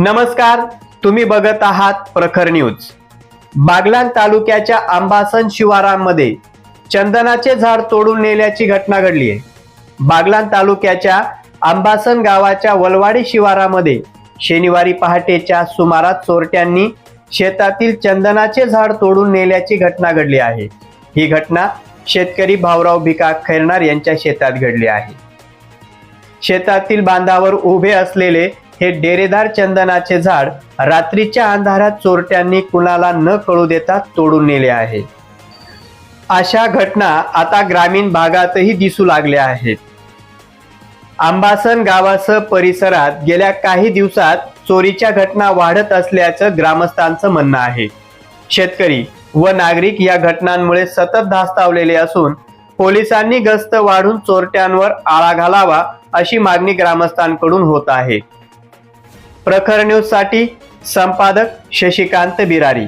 नमस्कार तुम्ही बघत आहात प्रखर न्यूज. बागलान तालुक्याच्या आंबासन शिवारामध्ये चंदनाचे झाड तोडून नेल्याची घटना घडली आहे. बागलान तालुक्याच्या आंबासन गावाच्या वलवाडी शिवारामध्ये शनिवारी पहाटेच्या सुमारास चोरट्यांनी शेतातील चंदनाचे झाड तोडून नेल्याची घटना घडली आहे. ही घटना शेतकरी भाऊराव भिका खैरनार यांच्या शेतात घडली आहे. शेतातील बांधावर उभे असलेले हे डेरेदार चंदनाचे झाड रात्रीच्या अंधारात चोरट्यांनी कुणाला न कळू देता तोडून नेले आहे. अशा घटना आता ग्रामीण भागातही दिसू लागल्या आहेत. आंबासन गावासह परिसरात गेल्या काही दिवसात चोरीच्या घटना वाढत असल्याचं ग्रामस्थांचं म्हणणं आहे. शेतकरी व नागरिक या घटनांमुळे सतत धास्तावलेले असून पोलिसांनी गस्त वाढून चोरट्यांवर आळा घालावा अशी मागणी ग्रामस्थांकडून होत आहे. प्रखर न्यूजसाठी संपादक शशिकांत बिरारी.